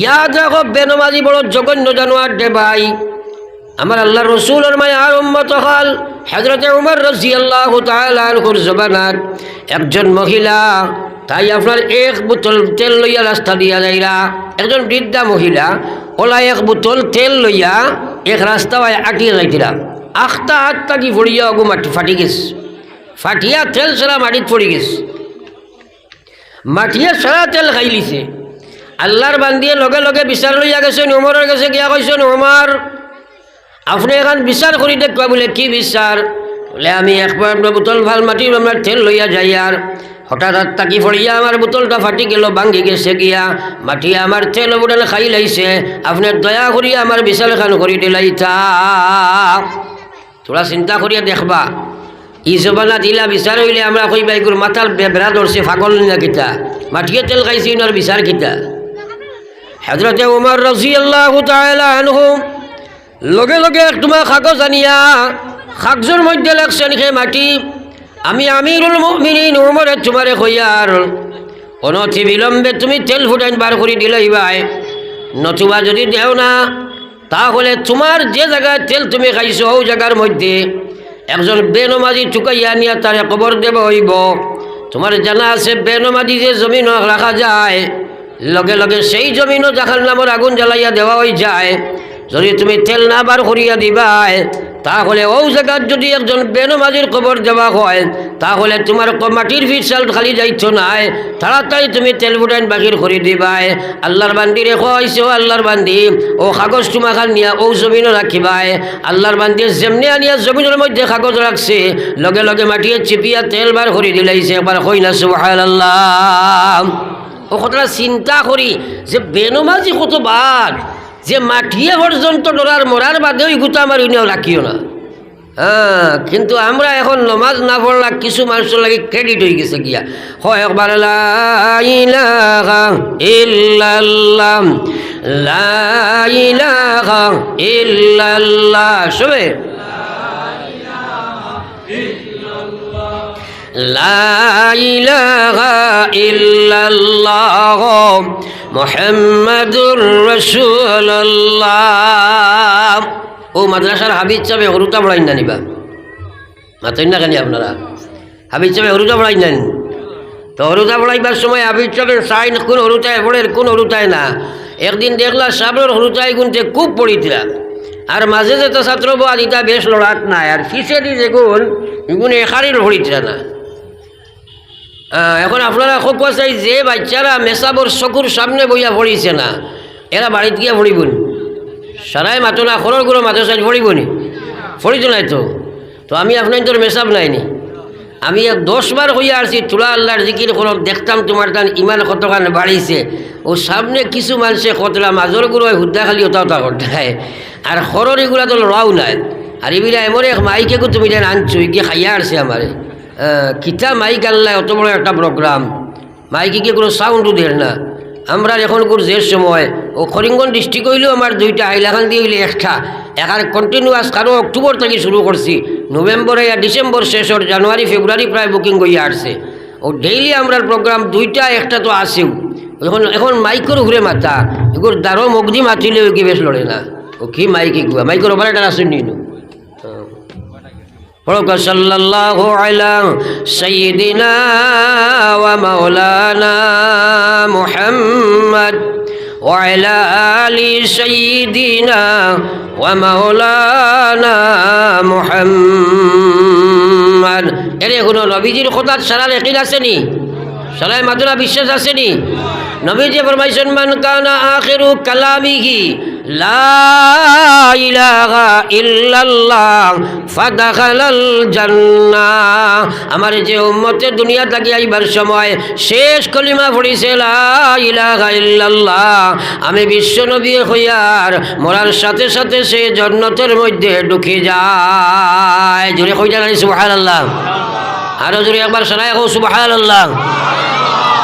ইয়াদ রাখো বেনমাজি, বড় জঘন্য জানোয়ার দে ভাই। আমার আল্লাহ রসুলের মায়ার উম্মত হল হজরতে উমর রসি আল্লাহ একজন মহিলা, তাই আপনার এক বোতল তেল লইয়া রাস্তা দিয়া যাইরা। একজন বৃদ্ধা মহিলা, ওলা এক বোতল তেল লইয়া এক রাস্তা আটিয়ে যাইতিরা আখতা আটটা কি ফড়িয়া অগু মাটি ফাটি গেছে? ফাটিয়া তেল সারা মাটিত পড়ি গেছে। মাটিয়া সারা তেল খাই লিছে আল্লাহর বান্দিয়ে লগে লগে বিচার লইয়া গেছেন উমরের কাছে গিয়া কইছেন উমর আপনি এখন বিচার করি দেখবা বলে, কি বিচার বলে, আমি একবার আপনার বোতল ভালো মাটির আমার ঠেল লইয়া যাই আর হঠাৎ হাত তাকি ফড়িয়া আমার বোতলটা ফাটি গেল ভাঙ্গি গেছে গিয়া। মাটি আমার তেল বুড়ান খাই লাইছে আপনি দয়া করিয়া আমার বিচার খান করি দিলাই তা তোরা চিন্তা করিয়া দেখবা। ই জবানা দিলা বিচার হইলে আমরা কইবা এগুলো মাথার বেড়া ধরছে ফাগল না কিতা। মাটিয়ে তেল খাইছি ইনার বিচার কিতা। হজরতে উমর রসি আল্লাহ আনহু লগে লগে তোমার কাগজ আনিয়া কাগজের মধ্যে লেখছেন সে মাটি, আমি আমিরুল মিনিন উমরে তোমারে কইয়ার অনথি বিলম্বে তুমি তেল ফুটাইন বার করে দিলেই ভাই। নতুবা যদি দেও না, তাহলে তোমার যে জায়গায় তেল তুমি খাইছো ওই জায়গার মধ্যে একজন বেনমাজি চুকাইয়া নিয়া তারে কবর দেব হইব। তোমার জানা আছে বেনমাজি যে জমিন রাখা যায় লগে লগে সেই জমিনও জাখার নামর আগুন জ্বালাইয়া দেওয়া হয়ে যায়। যদি তুমি তেল না বার করিয়া দিবাই, তাহলে ও জায়গার যদি একজন বেনমাজির কবর দেওয়া হয়, তাহলে তোমার মাটির ফিরসাল খালি যাইছ নাই। তাড়াতাড়ি তুমি তেল বুটাইন বাকির করে দিবাই। আল্লাহর বান্দি রেখো আইসে ও আল্লাহর বান্দি, ও কাগজ তোমাখান নিয়া ও জমিনও রাখিবাই। আল্লাহর বান্দি যেমনি আনিয়া জমিনের মধ্যে কাগজ রাখছে, লগে লগে মাটিয়ে চিপিয়া তেল বার করে দিলাইছে। একবার কই না সুহাল আল্লাহ ও কথাটা চিন্তা করি যে বেনমাজি কত বাদ যে মাটিয়ে পর্যন্ত ডরার মরার বাদেও গুতা আমার ইনেও রাখিও না। হ্যাঁ কিন্তু আমরা এখন নমাজ না পড়লা কিছু মানুষের লাগে ক্রেডিট হয়ে গেছে গিয়া। হয় একবার, লা ইলাহা ইল্লাল্লাহ, লা ও মাদ্রাসার হাবিজ চাবে হরুটা বড়াই না নিবা। মাতেন না কেন আপনারা? হাবিজ চাবে হরুটা বড়াই নেন তো হরুদা বড়াইবার সময় হাবিজ চাবের সাইন কোন হরুতায় পড়ে, কোন হরুতায় না। একদিন দেখলা সাবর হরুতায় গুনতে খুব পড়িতা আর মাঝে যেতে ছাত্র বা বেশ লড়াত নাই। আর ফিসে দি যেগুন এগুন এখারির ভরিতা না। এখন আপনারা খুব চাই যে বাচ্চারা মেসাবর চকুর সামনে বইয়া পড়িছে না, এরা বাড়িতে গিয়া পড়িবনি সারাই মাতো না খররগুলো মাতো সাইড পড়িবনি পড়িত নাই তো। তো আমি আপনার তোর মেসাব নাইনি আমি দশবার হইয়া আসছি তুলা আল্লাহর জিকির করো দেখতাম তোমার তান ইমান কতখান বাড়িছে ও সামনে কিছু মানুষে কতলা মাজরগুলো হুদ্দা খালি ওটা ওটা করতে আর খরর এগুলা তো লড়াও নাই। আর এবিরা এমন এক মাইকে তুমি যেন আনছো গিয়ে খাইয়া আসছে আমারে কিতা মাইক আল্লাহ, অত বড় একটা প্রোগ্রাম মাইকে কি কোনো সাউন্ডও দেয় না। আমরা এখন যে সময়, ও করিমগঞ্জ ডিস্ট্রিক্ট হইলেও আমার দুইটা হাইলাখান দিয়ে হইলে একটা। এখানে কন্টিনিউয়াস কারও অক্টোবর থেকে শুরু করছি। নভেম্বরে আর ডিসেম্বর শেষর জানুয়ারি, ফেব্রুয়ারি প্রায় বুকিং হইয়া আসছে। ও ডেইলি আমরা প্রোগ্রাম দুইটা, একটা তো আসেও এখন এখন মাইকের ঘুরে মাথা। এগুলো দারো মগদি মাতিলেও কি বেশ লড়ে না। ও কি মাইকে গুয়া মাইকের অপারেটার আসেন নি পড়ক সাল্লাল্লাহু আলা সাইয়্যিদিনা ওয়া মাওলানা মুহাম্মদ وعلى آل سيدنا ومولانا محمد এরে কোনো নবীজির খোদাত সারা লেখিন আসেনি সারাই মাদুরা বিশ্বাস আসেনি নবীজি ফরমাইছেন মান কানা আখিরু কালামিহি আমার যে উম্মতে দুনিয়া থাকি আইবার সময় শেষ কলিমা পড়িছে আমি বিশ্ব নবী হইয়ার মরার সাথে সাথে সে জন্নতের মধ্যে ঢুকে যায়। জোরে কইটা জানি সুবহানাল্লাহ? আরও জোরে একবার শোনায় সুবহানাল্লাহ।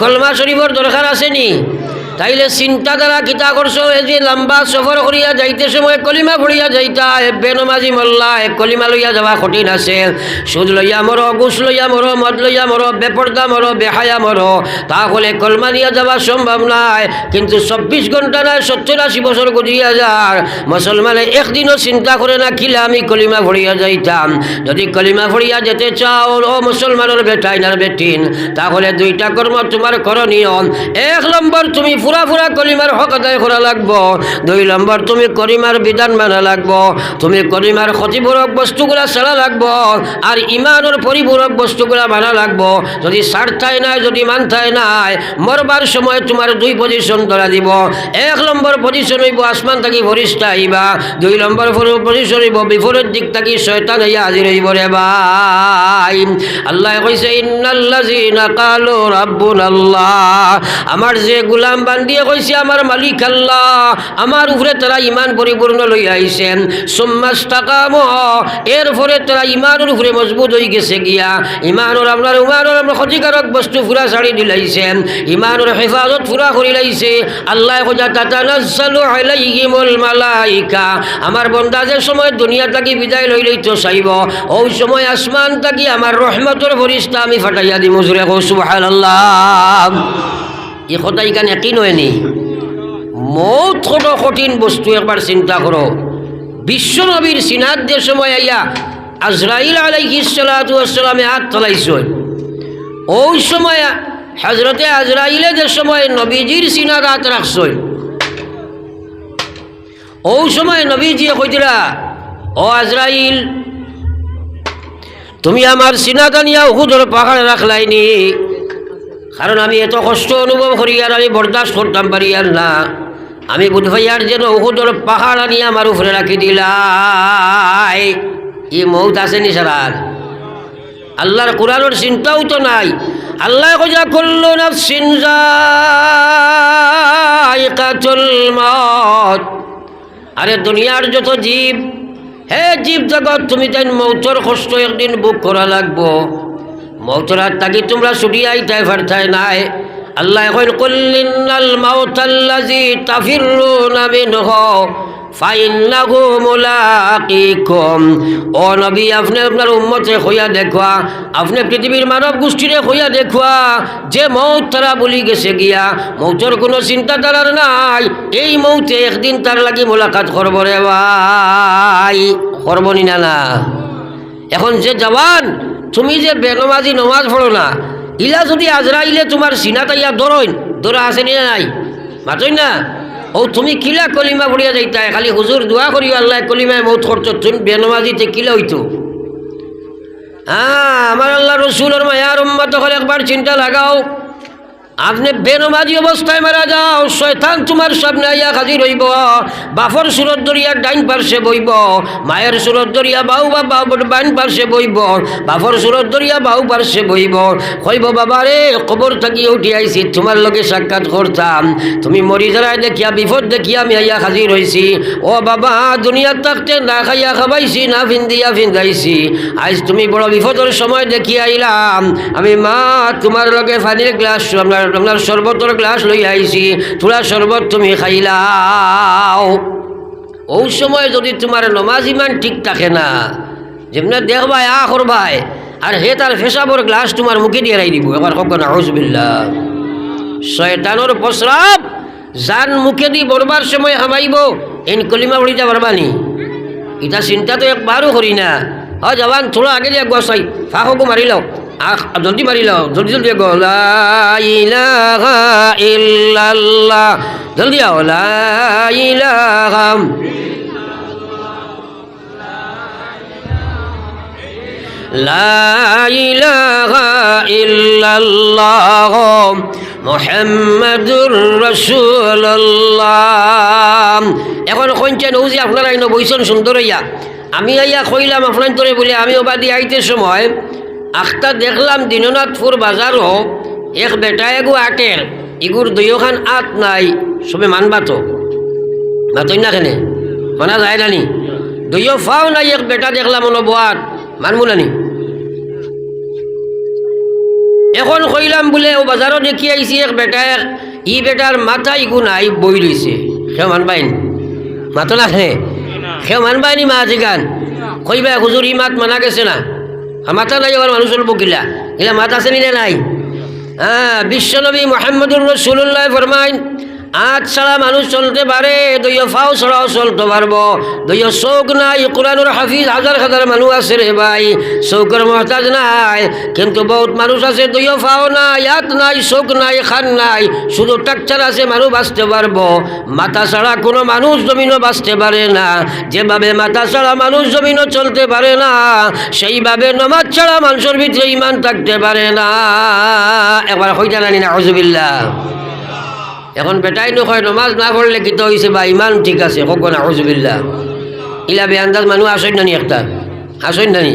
কলমা শরীফর দরকার আসেনি। তাইলে চিন্তা দ্বারা কিতা করছ এই যে লম্বা সফর করিয়া যাইতে সময়, কলিমা ভরিয়া যাইতা এক বেনমাজি মল্লা এক কলিমা লইয়া যাওয়া কঠিন আছে সুদ লইয়া মর গুছ লইয়া মর মদ লইয়া মর বেপর্দা মর বেহায়া মর তাহলে কলমা নিয়ে যাওয়া সম্ভব নাই। কিন্তু চব্বিশ ঘণ্টা নাই সত্তর আশি বছর গুজিয়া যার মুসলমানে একদিনও চিন্তা করে না খিলে আমি কলিমা ভরিয়া যাইতাম। যদি কলিমা ভরিয়া যেতে চাও, ও মুসলমানের বেটাই না বেটিন তাহলে দুইটা কর্ম তোমার করণীয় এক নম্বর তুমি ফুরা ফুরা কলিমার হক আদায় করা লাগবো। দুই নম্বর, তুমি করিমার বিধান মানা লাগবো। তুমি করিমার ক্ষতিপূরক বস্তুগুলা ছাড়া লাগবো। আর ইমানের পরিপূরক বস্তুগুলা মানা লাগবো। যদি সারথাই নাই, যদি মানথাই নাই, মরবার সময় তোমার দুই পজিশন ধরা দিব। এক নম্বর পজিশন হইব আসমান থাকি ভরিষ্ঠা আইবা দুই নম্বর পজিশন হইব বিপরীত দিক থাকি শয়তান হইয়া হাজির হইব রে আল্লাহ আমার যে গোলাম বান্দিয়ে কইছে, আমার মালিক আল্লাহ। আমার উপরে তারা ইমান পরিপূর্ণ লই আইছেন। সুম্মাস টাকাম এরপরে তারা ইমানের উপরে মজবুত হয়ে গেছে গিয়া ইমানের আপনার ইমানের আপনার ক্ষতিকারক বস্তু ফুরা ছাড়ি দিলাইছেন ইমানের হেফাজত ফুরা করি লাইছে। আল্লাহ কজা তাতানাজ্জালু আলাইহিমুল মালাইকা। আমার বন্দা যে সময় দুনিয়া থাকি বিদায় লই লইতো চাইব ওই সময় আসমান থাকি আমার রহমতর ফরিস্তা আমি ফাটাইয়া দিম, জুরে কৌ সুবহানাল্লাহ। এই কথা এখানে একই নয় নি? মৌত কত কঠিন বস্তু, একবার চিন্তা করো। বিশ্ব নবীর সিনাত যে সময় আইয়া আজরাইল আলাইহিসালামে হাত তলাইছ। ওই সময় হজরতে আজরাইলে যে সময় নবীজির সিনাত হাত রাখছ। ওই সময় নবীজি কইতিরা, ও আজরাইল তুমি আমার সিনাতা নিয়া উহুদর পাহাড়ে রাখলাইনি। কারণ আমি এত কষ্ট অনুভব করি আর আমি বরদাস্ত করতাম পারি আর না। আমি বুধভাইয়ার যেন উহুদর পাহাড় আনি আমার উপরে রাখি দিলাই। ই মৌত আসেনি সারার আল্লাহর কোরআনের চিন্তাও তো নাই। আল্লাহ কজা করল না সিনজাইকাতুল মত আরে দুনিয়ার যত জীব হে জীব জগৎ তুমি তাই মৌতর কষ্ট একদিন বুক করা লাগবো। মৌতরার তাকে তোমরা ছুটি আইতাই ফারতাই নাই। আল্লাহ এখন কল্লিনাল মাউতাল্লাজি তাফিরুনা মিনহু, ফাইন্নাহু মুলাকিকুম। ও নবী, আপনি আপনার উম্মতে হইয়া দেখুয়া, আপনি পৃথিবীর মানব গোষ্ঠীরে হইয়া দেখুয়া, যে মৌত তারা বলি গেছে গিয়া, মৌতর কোনো চিন্তা তারার নাই। এই মৌতে একদিন তার লাগি মোলাকাত করব রে ভাই। করবনি না না। এখন যে জওয়ান, তুমি যে বেনমাজি নমাজ পড়ো না ইলা যদি আজরাইলে তোমার সিনা ইয়া দরইন, দরা আছে নি নাই? মাতই না? ও তুমি কিলা কলিমা পড়িয়া যাইতা? খালি হুজুর দোয়া করিও আল্লাহ কলিমায় মৌত খরচ তুমি বেনমাজিতে কিলা হইতো? হ্যাঁ আমার আল্লাহ রসুলের মায়ার উম্মত হলে একবার চিন্তা লাগাও। আপনি বেনমাজি অবস্থায় মারা যাও, শয়তান তোমার সামনে আইয়া হাজির হইব। বাফর সুরত দরিয়া ডাইন পার্শ্বে বইব, মায়ের সুরত দরিয়া বাউ বা বাইন পার্শ্বে বইব, বাফর সুরত দরিয়া বাউ পার্শ্বে বইব। কইব বাবা রে, কবর থাকি উঠি আইছি, তোমার লগে সাক্ষাৎ করতাম। তুমি মরি যারাই দেখিয়া, বিপদ দেখিয়া আমি আইয়া হাজির হইছি। ও বাবা, দুনিয়ার থাকতে না খাইয়া খাবাইছি, না ফিন্দিয়া ফিন্দাইছি। আজ তুমি বড় বিপদের সময় দেখিয়া আইলাম। আমি মা, তোমার লগে ফানির গ্লাস আপনার আপনার শরবতর গ্লাস লই আইছি থোড়া শরবত তুমি খাইলাও। ওই সময় যদি তোমার নমাজ ইমান ঠিক থাকে না, যেমনি দেখবাই আ করবাই আর হে তার ফেসাবর গ্লাস তোমার মুখে দিয়ে রাই দিব। এবার কখন আউজবিল্লা শয়তানোর প্রস্রাব যান মুখে দি বরবার সময় হামাইব, এন কলিমা ভরিতে পারবানি এটা চিন্তা তো একবারও করি না। হ, জবান থোড়া আগে দিয়ে গছাই ফাঁকো মারি লও আখ জলদি মারি লও, জলদি জলদি গলা ইলাহা জলদি আও, লা লা এখন কইছেন ও যে আপনারা বইছেন সুন্দর আমি আইয়া কইলাম, আপনার তোরে বলে আমি ওবাদি আইতে সময়। আখটা দেখলাম দিননাথপুর বাজারও এক বেটা এগু আটের। ইগুর দুইখান আট নাই, সবে মানবা তো। মাতই না কেনে? মানা যায় না নি দুইও ফাও নাই, এক বেটা দেখলাম অনুবাদ মানবো না নি এখন কইলাম বোলে, ও বাজারও দেখি আইছি, এক বেটা ই বেটার মাথা ইগু নাই বই রইছে সেও মানবাইন মাতো না খে সেও মানবাইনি মা আছে গান কইবা হুজুর ই মাত মানা গেছে না? মাথা নাই আবার মানুষ চলবো কিলা এলা মাথা আছে নি না নাই? হ্যাঁ বিশ্বনবী মোহাম্মদুর রসুল্লাহ ফরমাইন আজ ছাড়া মানুষ চলতে পারে, দইয় ফাও ছাড়াও চলতে পারব। দইয় চৌক নাই, কোরআনুর হাফিজ হাজার হাজার মানুষ আছে রে ভাই চৌকের মহতাজ নাই, কিন্তু বহুত মানুষ আছে, দইয় ফাও নাই হাত নাই চৌক নাই, খান নাই, শুধু টাকচার আছে, মানুষ বাঁচতে পারব। মাথা ছাড়া কোনো মানুষ জমিনও বাঁচতে পারে না, যেভাবে মাথা ছাড়া মানুষ জমিনও চলতে পারে না, সেইভাবে নমাজ ছাড়া মানুষের ভিতরে ইমান থাকতে পারে না। একবার হইতা জানি না হজবিল্লা এখন বেটাই নকয়, নমাজ না পড়লে কিতো হয়েছে বা, ইমান ঠিক আছে কখন আহজবিল্লা হজবিল্লা ইলা বেআন্দাজ মানুষ আসেন নানি একটা আসেন নানি।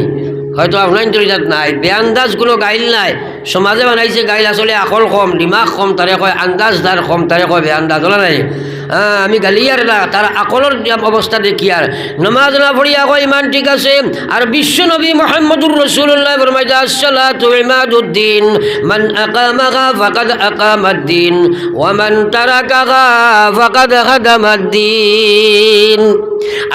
হয়তো আপনার তরিজাত নাই, বেআন্দাজ কোনো গাইল নাই। সমাজে বানাইছে গাইল, আসলে আকল কম, দিমাগ কম তারে কয়, আন্দাজ তার কম তারে কয়, বেআন্দাজ, ওলা নাই। আমি গালি আর না, তার আকলর অবস্থা দেখি আর। নমাজ না পড়ি কয় ইমান ঠিক আছে। আর বিশ্ব নবী মোহাম্মদুর রসুল্লাহ ফরমাইতা আসসালাতু ইমাদুদ্দিন, মান আকামাহা ফাকাদ আকামাদ্দিন, ওয়া মান খাদামাদ্দিন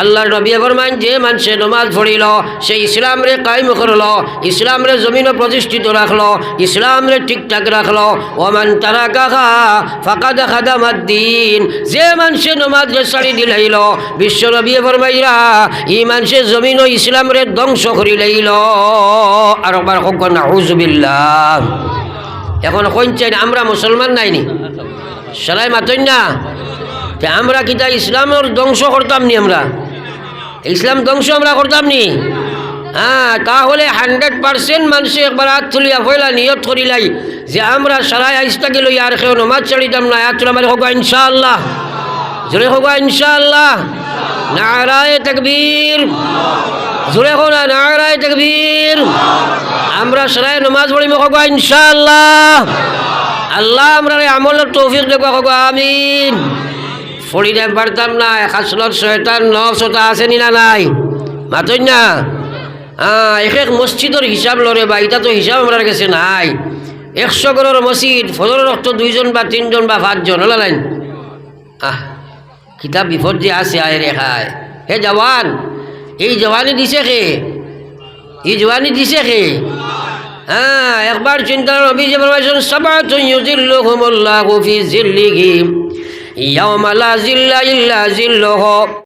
আল্লাহর নবী ফরমান যে মানুষে নমাজ পড়িল, সে ইসলাম রে কায়েম করল ইসলাম রে জমিনে প্রতিষ্ঠিত রাখল ইসলাম রে ঠিকঠাক রাখল। ওমান তারা কাকা ফাঁকা দেখা দামাদ্দিন যে মানুষে নমাজ রে ছাড়ি দিলাইল, বিশ্ব নবী ফরমাইরা ই মানুষে জমিন ও ইসলাম রে ধ্বংস করি লাইল। আর একবার হোক না হুজবিল্লাহ এখন কইছেন আমরা মুসলমান নাইনি। সরাই মাতই না। তে আমরা কিতা ইসলামের ধ্বংস করতাম নি আমরা? ইসলাম ধ্বংস আমরা করতাম নি? হ্যাঁ তাহলে হান্ড্রেড পার্সেন্ট মানুষে একবার হাত তুলিয়া পয়লা নিয়ত করিলাই যে আমরা সারাই আইসটা গেল আর কেউ নমাজ ছাড়িতাম না। হাত তুলে হোক ইনশাআল্লাহ। জোরে হোক ইনশাআল্লাহ। নারায় তকবীর। জোরে হোক না, নারায় তকবীর। আমরা সারাই নমাজ পড়িম হোক ইনশাআল্লাহ। আল্লাহ আমরা আমলের তৌফিক দেখো হোক আমিন। ফড়িতে পারতাম না খাসলত ন নশতা আছে নি না নাই? মাতই না? হ্যাঁ এক এক মসজিদের হিসাব লরে বা এটা তো হিসাব আমরা কাছে নাই। একশো গড়ের মসজিদ ফজর রক্ত দুইজন বা তিনজন বা পাঁচজন, হলা লাইন আহ, কিতাব বিপদ যে আছে আয়। রেখায় হে জওয়ান, এই জওয়ানি দিছে কে? এই জওয়ানি দিছে কে? হ্যাঁ একবার চিন্তা নবী যে বলছেন সাবাতুন ইউজিল্লুহুমুল্লাহু ফি জিল্লিহি ইয়াওমা লা জিল্লা ইল্লা জিল্লুহু।